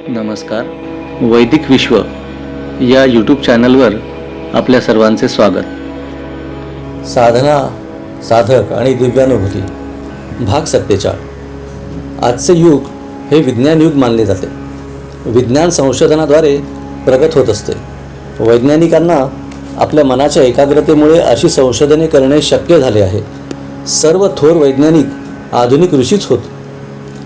नमस्कार. वैदिक विश्व या यूट्यूब चॅनलवर आपल्या सर्वांचे स्वागत. साधना साधक आणि दिव्यानुभूती भाग सत्तेचाळ. आजचे युग हे विज्ञान युग मानले जाते. विज्ञान संशोधनाद्वारे प्रगत होत असते. वैज्ञानिकांना आपल्या मनाच्या एकाग्रतेमुळे अशी संशोधने करणे शक्य झाले आहे. सर्व थोर वैज्ञानिक आधुनिक ऋषीच होत.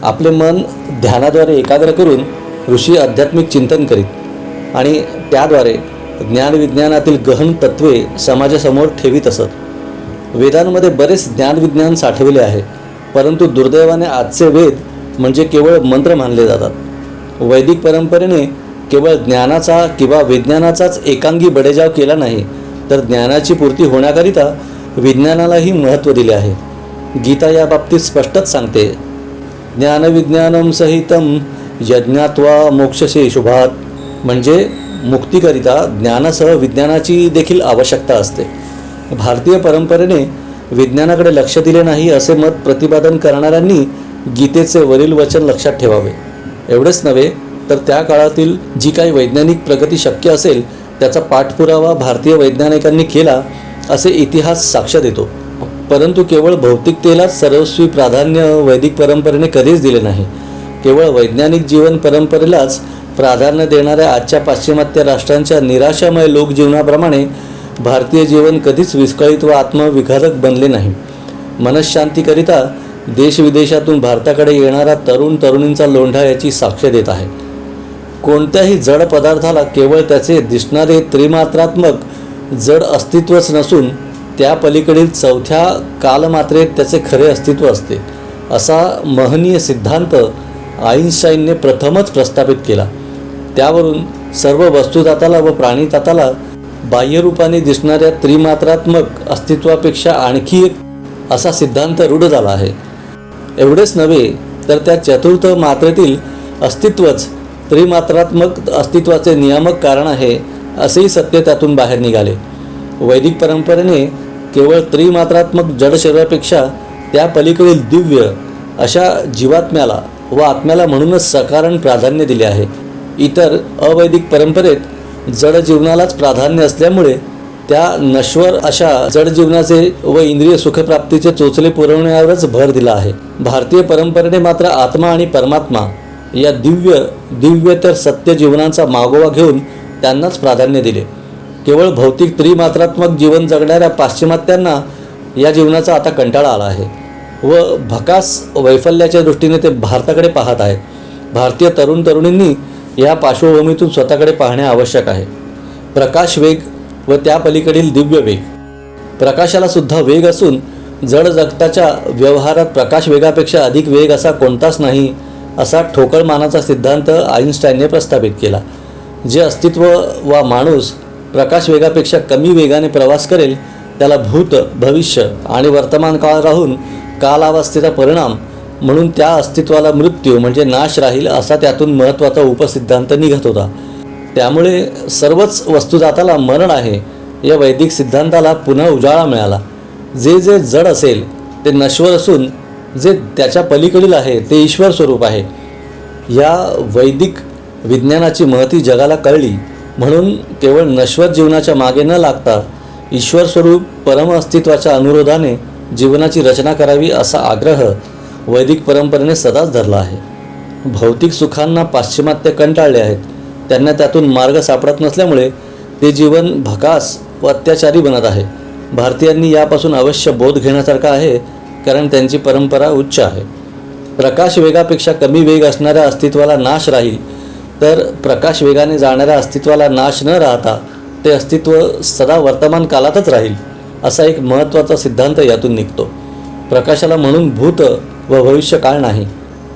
आपले मन ध्यानाद्वारे एकाग्र करून ऋषी आध्यात्मिक चिंतन करीत आणि त्याद्वारे ज्ञानविज्ञानातील गहन तत्वे समाजासमोर ठेवीत असत. वेदांमध्ये बरेच ज्ञानविज्ञान साठविले आहे परंतु दुर्दैवाने आजचे वेद म्हणजे केवळ मंत्र मानले जातात. वैदिक परंपरेने केवळ ज्ञानाचा किंवा विज्ञानाचाच एकांगी बडेजाव केला नाही तर ज्ञानाची पूर्ती होण्याकरिता विज्ञानालाही महत्त्व दिले आहे. गीता या बाबतीत स्पष्टच सांगते ज्ञानविज्ञानम सहितम यज्ञात्वा मोक्षसे शुभात म्हणजे मुक्तीकरिता ज्ञानासह विज्ञानाची देखील आवश्यकता असते. भारतीय परंपरेने विज्ञानाकडे लक्ष दिले नाही असे मत प्रतिपादन करणाऱ्यांनी गीतेचे वरील वचन लक्षात ठेवावे. एवढेच नव्हे तर त्या काळातील जी काही वैज्ञानिक प्रगती शक्य असेल त्याचा पाठपुरावा भारतीय वैज्ञानिकांनी केला असे इतिहास साक्ष देतो. परंतु केवळ भौतिकतेलाच सर्वस्वी प्राधान्य वैदिक परंपरेने कधीच दिले नाही. केवळ वैज्ञानिक जीवन परंपरेलाच प्राधान्य देणाऱ्या आजच्या पाश्चिमात्य राष्ट्रांच्या निराशामय लोकजीवनाप्रमाणे भारतीय जीवन कधीच विस्कळीत व आत्मविघातक बनले नाही. मनशांतीकरिता देशविदेशातून भारताकडे येणारा तरुण तरुणींचा लोंढा याची साक्ष देत आहे. कोणत्याही जड पदार्थाला केवळ त्याचे दिसणारे त्रिमात्रात्मक जड अस्तित्वच नसून त्या पलीकडील चौथ्या कालमात्रेत त्याचे खरे अस्तित्व असते. असा महनीय सिद्धांत आईन्स्टाईनने प्रथमच प्रस्थापित केला. त्यावरून सर्व वस्तुजाताला व प्राणीजाताला बाह्यरूपाने दिसणाऱ्या त्रिमात्रात्मक अस्तित्वापेक्षा आणखी एक असा सिद्धांत रूढ झाला आहे. एवढेच नव्हे तर त्या चतुर्थ मात्रेतील अस्तित्वच त्रिमात्रात्मक अस्तित्वाचे नियामक कारण आहे असेही सत्य त्यातून बाहेर निघाले. वैदिक परंपरेने केवळ त्रिमात्रात्मक जड शरीरापेक्षा त्या पलीकडील दिव्य अशा जीवात्म्याला व आत्म्याला म्हणूनच सकारण प्राधान्य दिले आहे. इतर अवैदिक परंपरेत जड जीवनालाच प्राधान्य असल्यामुळे त्या नश्वर अशा जड जीवनाचे व इंद्रिय सुखप्राप्तीचे चोचले पुरवण्यावरच भर दिला आहे. भारतीय परंपरेने मात्र आत्मा आणि परमात्मा या दिव्य दिव्य तर सत्य जीवनांचा मागोवा घेऊन त्यांनाच प्राधान्य दिले. केवळ भौतिक त्रिमात्रात्मक जीवन जगणाऱ्या पाश्चिमात्यांना या जीवनाचा आता कंटाळा आला आहे. व भकास वैफल्याच्या दृष्टीने ते भारताकडे पाहत आहेत. भारतीय तरुण तरुणींनी या पार्श्वभूमीतून स्वतःकडे पाहणे आवश्यक आहे. प्रकाश वेग व त्या पलीकडील दिव्य वेग. प्रकाशाला सुद्धा वेग असून जड जगताच्या व्यवहारात प्रकाश वेगापेक्षा अधिक वेग असा कोणताच नाही असा ठोकळ मानाचा सिद्धांत आईन्स्टाईनने प्रस्थापित केला जे अस्तित्व वा माणूस प्रकाश वेगापेक्षा कमी वेगाने प्रवास करेल त्याला भूत भविष्य आणि वर्तमान काळ राहून कालावस्थेचा परिणाम म्हणून त्या अस्तित्वाला मृत्यू म्हणजे नाश राहील असा त्यातून महत्त्वाचा उपसिद्धांत निघत होता. त्यामुळे सर्वच वस्तुजाताला मरण आहे या वैदिक सिद्धांताला पुन्हा उजाळा मिळाला. जे जे जड असेल ते नश्वर असून जे त्याच्या पलीकडील आहे ते ईश्वर स्वरूप आहे. या वैदिक विज्ञानाची महती जगाला कळली. म्हणून केवळ नश्वर जीवनाच्या मागे न लागता ईश्वर स्वरूप परम अस्तित्वाच्या अनुरोधाने जीवनाची रचना करावी असा आग्रह वैदिक परंपरेने सदाच धरला आहे. भौतिक सुखांना पाश्चिमात्य कंटाळले आहेत. त्यांना त्यातून मार्ग सापडत नसल्यामुळे ते जीवन भकास व अत्याचारी बनत आहे. भारतीयांनी यापासून अवश्य बोध घेण्यासारखा आहे कारण त्यांची परंपरा उच्च आहे. प्रकाश वेगापेक्षा कमी वेग असणाऱ्या अस्तित्वाला नाश राहील तर प्रकाश वेगाने जाणाऱ्या अस्तित्वाला नाश न राहता ते अस्तित्व सदा वर्तमान कालातच राहील. असा एक महत्त्वाचा सिद्धांत यातून निघतो. प्रकाशाला म्हणून भूत व भविष्य काळ नाही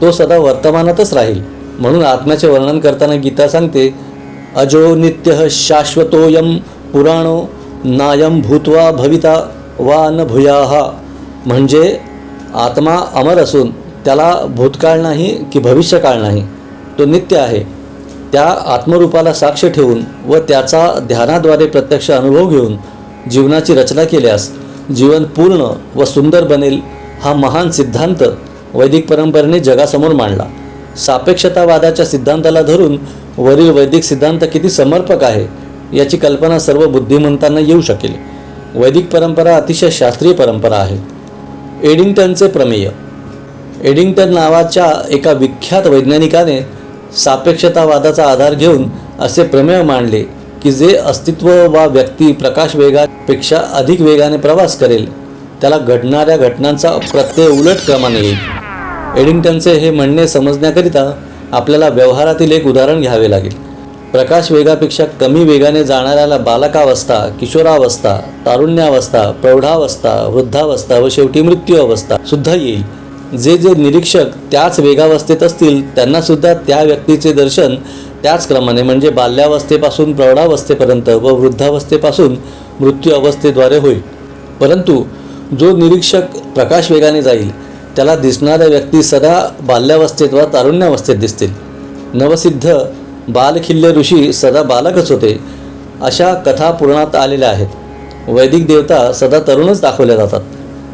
तो सदा वर्तमानातच राहील म्हणून आत्म्याचे वर्णन करताना गीता सांगते अजो नित्य शाश्वतोयम पुराणो नायम भूत्वा भविता वा न भूयाहा म्हणजे आत्मा अमर असून त्याला भूतकाळ नाही की भविष्यकाळ नाही तो नित्य आहे. त्या आत्मरूपाला साक्ष ठेवून व त्याचा ध्यानाद्वारे प्रत्यक्ष अनुभव घेऊन जीवनाची रचना केल्यास जीवन पूर्ण व सुंदर बनेल हा महान सिद्धांत वैदिक परंपरेने जगासमोर मांडला. सापेक्षतावादाच्या सिद्धांताला धरून वरील वैदिक सिद्धांत किती समर्पक आहे याची कल्पना सर्व बुद्धिमंतांना येऊ शकेल. वैदिक परंपरा अतिशय शास्त्रीय परंपरा आहे. एडिंग्टनचे प्रमेय. एडिंग्टन नावाच्या एका विख्यात वैज्ञानिकाने सापेक्षतावादाचा आधार घेऊन असे प्रमेय मांडले की जे अस्तित्व वा व्यक्ती प्रकाश वेगापेक्षा अधिक वेगाने प्रवास करेल त्याला घडणाऱ्या घटनांचा प्रत्यय उलट क्रमाने येईल. एडिंग्टनचे हे म्हणणे समजण्याकरिता आपल्याला व्यवहारातील एक उदाहरण घ्यावे लागेल. प्रकाश वेगापेक्षा कमी वेगाने जाणाऱ्याला बालकावस्था किशोरावस्था तारुण्यावस्था प्रौढावस्था वृद्धावस्था व शेवटी मृत्यू अवस्था सुद्धा येईल. जे जे निरीक्षक त्याच वेगावस्थेत असतील त्यांना सुद्धा त्या व्यक्तीचे दर्शन त्याच क्रमाने म्हणजे बाल्यावस्थेपासून प्रौढावस्थेपर्यंत व वृद्धावस्थेपासून मृत्यू अवस्थेद्वारे होईल. परंतु जो निरीक्षक प्रकाश वेगाने जाईल त्याला दिसणाऱ्या व्यक्ती सदा बाल्यावस्थेत वा तारुण्यावस्थेत दिसतील. नवसिद्ध बालखिल्य ऋषी सदा बालकच होते अशा कथा पुराणात आलेल्या आहेत. वैदिक देवता सदा तरुणच दाखवल्या जातात.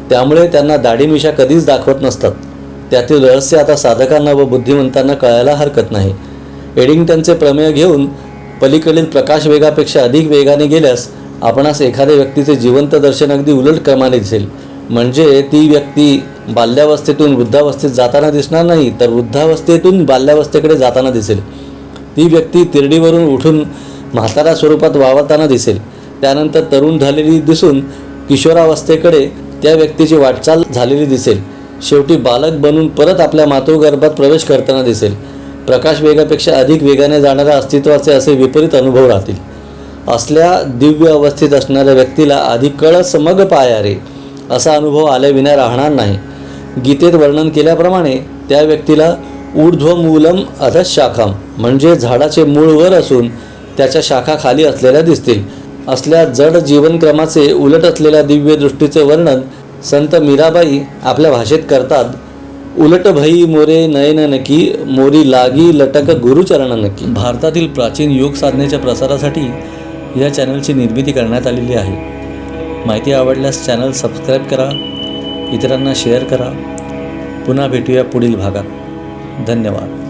त्यामुळे त्यांना दाढीमिशा कधीच दाखवत नसतात. त्यातील रहस्य आता साधकांना व बुद्धिमंतांना कळायला हरकत नाही. एडिंग्टनचे प्रमेय घेऊन पलीकडील प्रकाश वेगापेक्षा अधिक वेगाने गेल्यास आपणास एखाद्या व्यक्तीचे जिवंत दर्शन अगदी उलट क्रमाने दिसेल. म्हणजे ती व्यक्ती बाल्यावस्थेतून वृद्धावस्थेत जाताना दिसणार नाही तर वृद्धावस्थेतून बाल्यावस्थेकडे जाताना दिसेल. ती व्यक्ती तिरडीवरून उठून म्हातारा स्वरूपात वावरताना दिसेल. त्यानंतर तरुण झालेली दिसून किशोरावस्थेकडे त्या व्यक्तीची वाटचाल झालेली दिसेल. शेवटी बालक बनून परत आपल्या मातृगर्भात प्रवेश करताना दिसेल. प्रकाश वेगापेक्षा अधिक वेगाने जाणाऱ्या अस्तित्वाचे असे विपरीत अनुभव राहतील. असल्या दिव्य अवस्थेत असणाऱ्या व्यक्तीला आधी कळस मग पाया रे असा अनुभव आल्याविना राहणार नाही. गीतेत वर्णन केल्याप्रमाणे त्या व्यक्तीला ऊर्ध्वमूलम अधशाखाम म्हणजे झाडाचे मूळ वर असून त्याच्या शाखा खाली असलेल्या दिसतील. असल्या जड जीवनक्रमाचे उलट असलेल्या दिव्यदृष्टीचे वर्णन संत मीराबाई आपल्या भाषेत करतात उलट भई मोरे नयन नकी मोरी लागी लटक गुरुचरण नक्की भारतातील प्राचीन योग साधनेच्या प्रसारासाठी या चॅनलची निर्मिती करण्यात आलेली आहे. माहिती आवडल्यास चॅनल सबस्क्राईब करा इतरांना शेअर करा. पुन्हा भेटूया पुढील भागात. धन्यवाद.